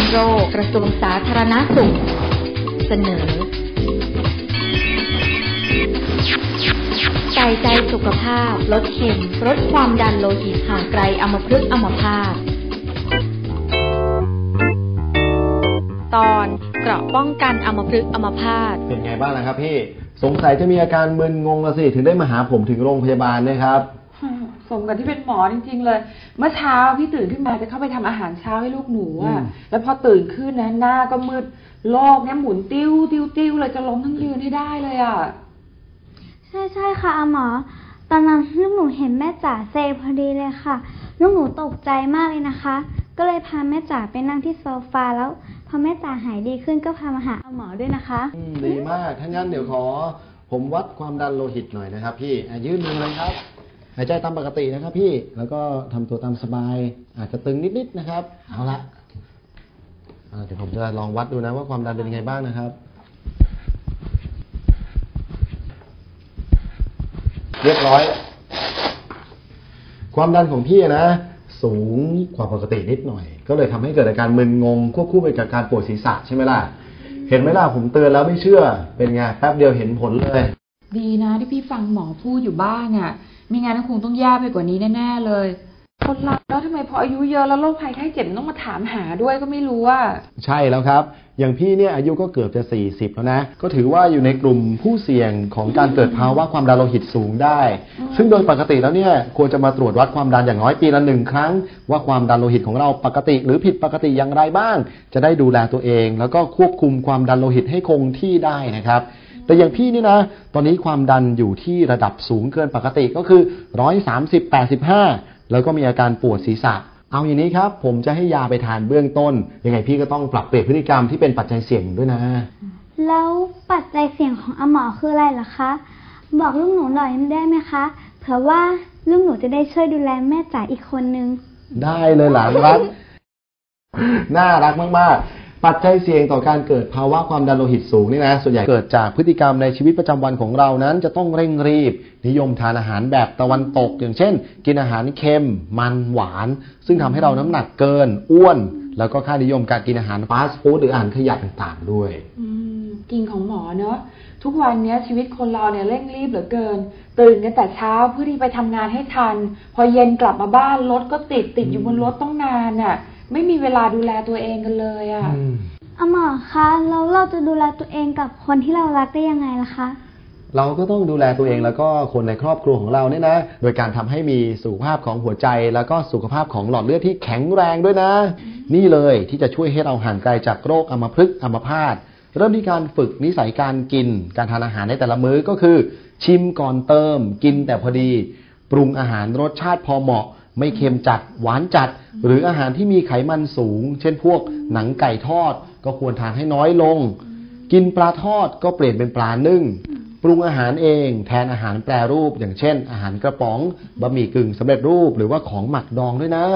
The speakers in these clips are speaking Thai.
คกระทรวงสาธารณสุข เสนอใส่ใจสุขภาพ ลดเค็มลดความดันโลหิตห่างไกลอมพฤกษ์อมพาตตอนเกราะป้องกันอมพฤกษ์อมพาตเป็นไงบ้างนะครับพี่ สงสัยจะมีอาการมึนงงละสิ ถึงได้มาหาผมถึงโรงพยาบาลนะครับ สมกับที่เป็นหมอจริง ๆ เลย เมื่อเช้าพี่ตื่นขึ้นมาจะเข้าไปทำอาหารเช้าให้ลูกหนูอือะมแล้วพอตื่นขึ้นนะหน้าก็มืดโลกเนี่ยหมุนติ้วติ้วติ้วเลยจะล้มทั้งยืนให้ได้เลยอะใช่ใช่ค่ะอาหมอ ตอนนั้นลูกหนูเห็นแม่จ๋าเซพอดีเลยค่ะลูกหนูตกใจมากเลยนะคะ ก็เลยพาแม่จ๋าไปนั่งที่โซฟาแล้วพอแม่จ๋าหายดีขึ้นก็พามาหาอาหมอด้วยนะคะอืมดีมากถ้างั้นเดี๋ยวขอ ผมวัดความดันโลหิตหน่อยนะครับ พี่อะยืดมือเลยครับหายใจตามปกตินะครับ พี่แล้วก็ทำตัวตามสบาย อาจจะตึงนิดๆนะครับ เอาละอ่าเดี๋ยวผมจะลองวัดดูนะว่าความดันเป็นยังไงบ้างนะครับเรียบร้อย ความดันของพี่นะ สูงกว่าปกตินิดหน่อย ก็เลยทำให้เกิดอาการมึนงงควบคู่ไปกับการปวดศีรษะใช่ไหมล่ะ เห็นไหมล่ะผมเตือนแล้วไม่เชื่อเป็นไงแป๊บเดียวเห็นผลเลย ดีนะที่พี่ฟังหมอพูดอยู่บ้างอะ ไม่งั้นคงต้องแย่ไปกว่านี้แน่ๆเลยคนเราแล้วทำไมพออายุเยอะแล้วโรคภัยไข้เจ็บต้องมาถามหาด้วยก็ไม่รู้ว่า ใช่แล้วครับ อย่างพี่เนี่ยอายุก็เกือบจะ 40 แล้วนะ ก็ถือว่าอยู่ในกลุ่มผู้เสี่ยงของการเกิดภาวะความดันโลหิตสูงได้ ซึ่งโดยปกติแล้วเนี่ยควรจะมาตรวจวัดความดันอย่างน้อยปีละหนึ่งครั้ง ว่าความดันโลหิตของเราปกติ หรือผิดปกติอย่างไรบ้าง จะได้ดูแลตัวเอง แล้วก็ควบคุมความดันโลหิตให้คงที่ได้นะครับ แต่อย่างพี่นี่นะ ตอนนี้ความดันอยู่ที่ระดับสูงเกินปกติก็คือ130 85แล้วก็มีอาการปวดศีรษะ เอาอย่างนี้ครับ ผมจะให้ยาไปทานเบื้องต้น ยังไงพี่ก็ต้องปรับเปลี่ยนพฤติกรรมที่เป็นปัจจัยเสี่ยงด้วยนะ แล้วปัจจัยเสี่ยงของอาหมอคืออะไรล่ะคะ บอกลูกหนูหน่อยได้ไหมคะ เผื่อว่าลูกหนูจะได้ช่วยดูแลแม่จ๋าอีกคนนึง ได้เลยหลานรัก น่ารักมาก ๆ ปัจจัยเสี่ยงต่อการเกิดภาวะความดันโลหิตสูงนี่นะส่วนใหญ่เกิดจากพฤติกรรมในชีวิตประจำวันของเรานั้น จะต้องเร่งรีบ นิยมทานอาหารแบบตะวันตก อย่างเช่น กินอาหารเค็ม มันหวาน ซึ่งทำให้เราน้ำหนักเกิน อ้วน แล้วก็ค่านิยมการกินอาหารฟาสต์ฟู้ดหรืออาหารขยะต่างๆด้วยกินของหมอเนอะทุกวันนี้ชีวิตคนเราเนี่ยเร่งรีบเหลือเกิน ตื่นกันแต่เช้าเพื่อที่ไปทำงานให้ทัน พอเย็นกลับมาบ้านรถก็ติดติดอยู่บนรถต้องนานน่ะ ไม่มีเวลาดูแลตัวเองกันเลยอะอาหมอคะแล้วเราจะดูแลตัวเองกับคนที่เรารักได้ยังไงล่ะคะ เราก็ต้องดูแลตัวเองแล้วก็คนในครอบครัวของเราเนี่ยนะ โดยการทำให้มีสุขภาพของหัวใจ แล้วก็สุขภาพของหลอดเลือดที่แข็งแรงด้วยนะ นี่เลยที่จะช่วยให้เราห่างไกลจากโรคอัมพฤกษ์อัมพาตเริ่มที่การฝึกนิสัยการกิน การทานอาหารในแต่ละมื้อก็คือ ชิมก่อนเติม กินแต่พอดี ปรุงอาหารรสชาติพอเหมาะ ไม่เค็มจัดหวานจัด หรืออาหารที่มีไขมันสูง เช่นพวกหนังไก่ทอด ก็ควรทานให้น้อยลง กินปลาทอดก็เปลี่ยนเป็นปลานึ่งปรุงอาหารเองแทนอาหารแปรรูป อย่างเช่น อาหารกระป๋องบะหมี่กึ่งสำเร็จรูปหรือว่าของหมักดองด้วยนะ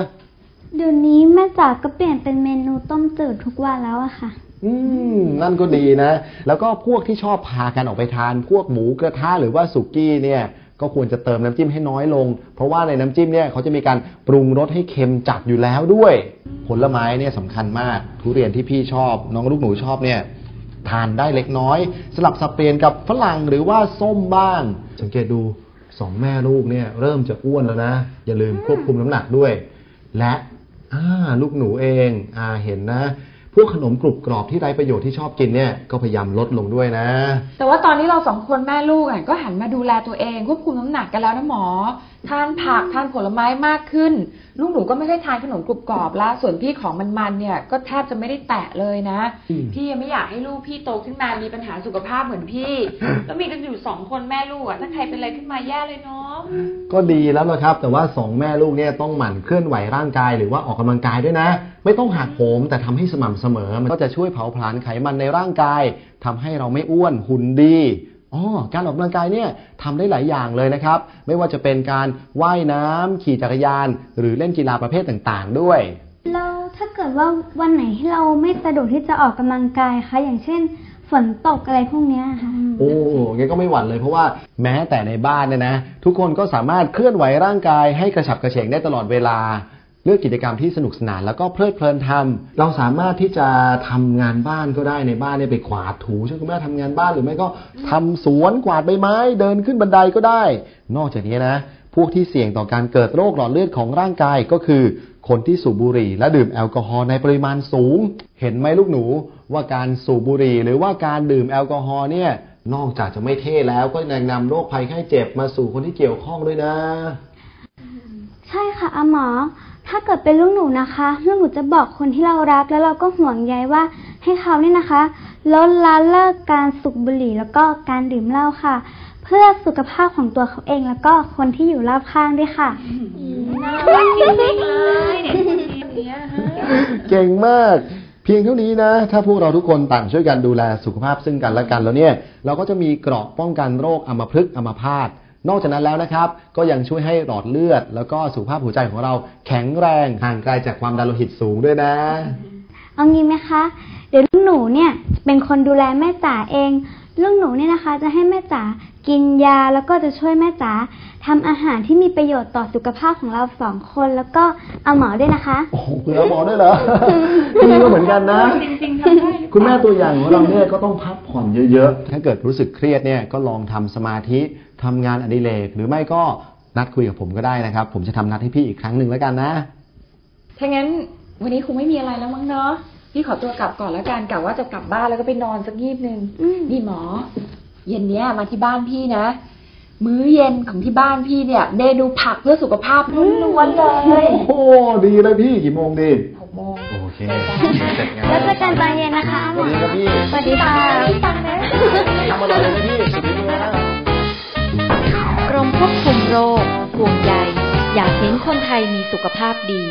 เดี๋ยวนี้แม่จ๋าก็เปลี่ยนเป็นเมนูต้มจืดทุกวันแล้วอะค่ะ อืมนั่นก็ดีนะ แล้วก็พวกที่ชอบพากันออกไปทาน พวกหมูกระทะหรือว่าสุกี้เนี่ย ก็ควรจะเติมน้ำจิ้มให้น้อยลง เพราะว่าในน้ำจิ้มเนี่ยเขาจะมีการปรุงรสให้เค็มจัดอยู่แล้วด้วย ผลไม้เนี่ยสำคัญมากทุเรียนที่พี่ชอบ น้องลูกหนูชอบเนี่ยทานได้เล็กน้อย สลับสับเปลี่ยนกับฝรั่งหรือว่าส้มบ้าง สังเกตดูสองแม่ลูกเนี่ยเริ่มจะอ้วนแล้วนะ อย่าลืมควบคุมน้ำหนักด้วย และลูกหนูเองอเห็นนะ พวกขนมกรุบกรอบที่ไร้ประโยชน์ที่ชอบกินเนี่ยก็พยายามลดลงด้วยนะ แต่ว่าตอนนี้เราสองคนแม่ลูกอะก็หันมาดูแลตัวเอง ควบคุมน้ำหนักกันแล้วนะหมอ ทานผักทานผลไม้มากขึ้น ลูกหนูก็ไม่ค่อยทานขนมกรุบกรอบแล้วส่วนพี่ของมันๆเนี่ยก็แทบจะไม่ได้แตะเลยนะอืมพี่ยังไม่อยากให้ลูกพี่โตขึ้นมามีปัญหาสุขภาพเหมือนพี่ แล้วมีกันอยู่สองคนแม่ลูกอะถ้าใครเป็นอะไรขึ้นมาแย่เลยเนาะก็ดีแล้วนะครับ แต่ว่าสองแม่ลูกเนี่ยต้องหมั่นเคลื่อนไหวร่างกายหรือว่าออกกำลังกายด้วยนะ ไม่ต้องหักโหมแต่ทำให้สม่ำเสมอ มันก็จะช่วยเผาผลาญไขมันในร่างกายทำให้เราไม่อ้วนหุ่นดีอ๋อการออกกำลังกายเนี่ยทำได้หลายอย่างเลยนะครับ ไม่ว่าจะเป็นการว่ายน้ำขี่จักรยาน หรือเล่นกีฬาประเภทต่างๆ ด้วยแล้วถ้าเกิดว่าวันไหนที่เราไม่สะดวกที่จะออกกำลังกายคะอย่างเช่นฝนตกอะไรพวกเนี้ยค่ะ โอ้งั้นก็ไม่หวั่นเลยเพราะว่าแม้แต่ในบ้านเนี่ยนะ ทุกคนก็สามารถเคลื่อนไหวร่างกายให้กระฉับกระเฉงได้ตลอดเวลา เลือกกิจกรรมที่สนุกสนานแล้วก็เพลิดเพลินทำเราสามารถที่จะทำงานบ้านก็ได้ในบ้านเนี่ยไปกวาดถูช่วยคุณแม่ทำงานบ้านหรือไม่ก็ทำสวนกวาดใบไม้ เดินขึ้นบันไดก็ได้ นอกจากนี้นะ พวกที่เสี่ยงต่อการเกิดโรคหลอดเลือดของร่างกายก็คือ คนที่สูบบุหรี่ และดื่มแอลกอฮอล์ในปริมาณสูง เห็นไหมลูกหนูว่าการสูบบุหรี่ หรือว่าการดื่มแอลกอฮอล์เนี่ยนอกจากจะไม่เท่แล้วก็ยังนำโรคภัยไข้เจ็บมาสู่คนที่เกี่ยวข้องด้วยนะ ใช่ค่ะอาหมอ ถ้าเกิดเป็นลูกหนูนะคะลูกหนูจะบอกคนที่เรารักแล้วเราก็ห่วงใยว่าให้เขาเนี่ยนะคะลดละเลิกการสูบบุหรี่แล้วก็การดื่มเหล้าค่ะ เพื่อสุขภาพของตัวเขาเองแล้วก็คนที่อยู่รอบข้างด้วยค่ะ น่ารักจริงๆเลยเนี่ยคนเนี้ยฮะ เก่งมาก เพียงเท่านี้นะ ถ้าพวกเราทุกคนต่างช่วยกันดูแลสุขภาพซึ่งกันและกันแล้วเนี่ย เราก็จะมีเกราะป้องกันโรคอัมพฤกษ์อัมพาต นอกจากนั้นแล้วนะครับ ก็ยังช่วยให้หลอดเลือด แล้วก็สุขภาพหัวใจของเราแข็งแรงห่างไกลจากความดันโลหิตสูงด้วยนะ เอางี้ไหมคะ เดี๋ยวลูกหนูเนี่ยเป็นคนดูแลแม่จ๋าเองลูกหนูเนี่ยนะคะ จะให้แม่จ๋ากินยาแล้วก็จะช่วยแม่จ๋าทำอาหารที่มีประโยชน์ต่อสุขภาพของเราสองคน แล้วก็เอาหมอด้วยนะคะ โอ้โหเผื่อหมอด้วยเหรอพี่ก็เหมือนกันนะจริงๆทำได้หรือเปล่าคุณแม่ตัวอย่างของเราเนี่ยก็ต้องพักผ่อนเยอะๆ ถ้าเกิดรู้สึกเครียดเนี่ยก็ลองทำสมาธิ ทำงานอดิเรกหรือไม่ก็นัดคุยกับผมก็ได้นะครับ ผมจะทำนัดให้พี่อีกครั้งหนึ่งแล้วกันนะ ถ้างั้นวันนี้คงไม่มีอะไรแล้วมั้งเนาะพี่ขอตัวกลับก่อนแล้วกันกะว่าจะกลับบ้านแล้วก็ไปนอนสักยีบหนึ่งอืมนี่หมอ เย็นเนี้ยมาที่บ้านพี่นะ มื้อเย็นของที่บ้านพี่เนี่ยเมนูผักเพื่อสุขภาพล้วนๆเลยโอ้โหดีเลยพี่กี่โมงดีหกโมงโอเคเสร็จงานแล้วเจอกันตอนเย็นนะคะอาหมอสวัสดีครับพี่สวัสดีค่ะทำอะไรเลยนะพี่ ควบคุมโรคห่วงใยอยากเห็นคนไทยมีสุขภาพดี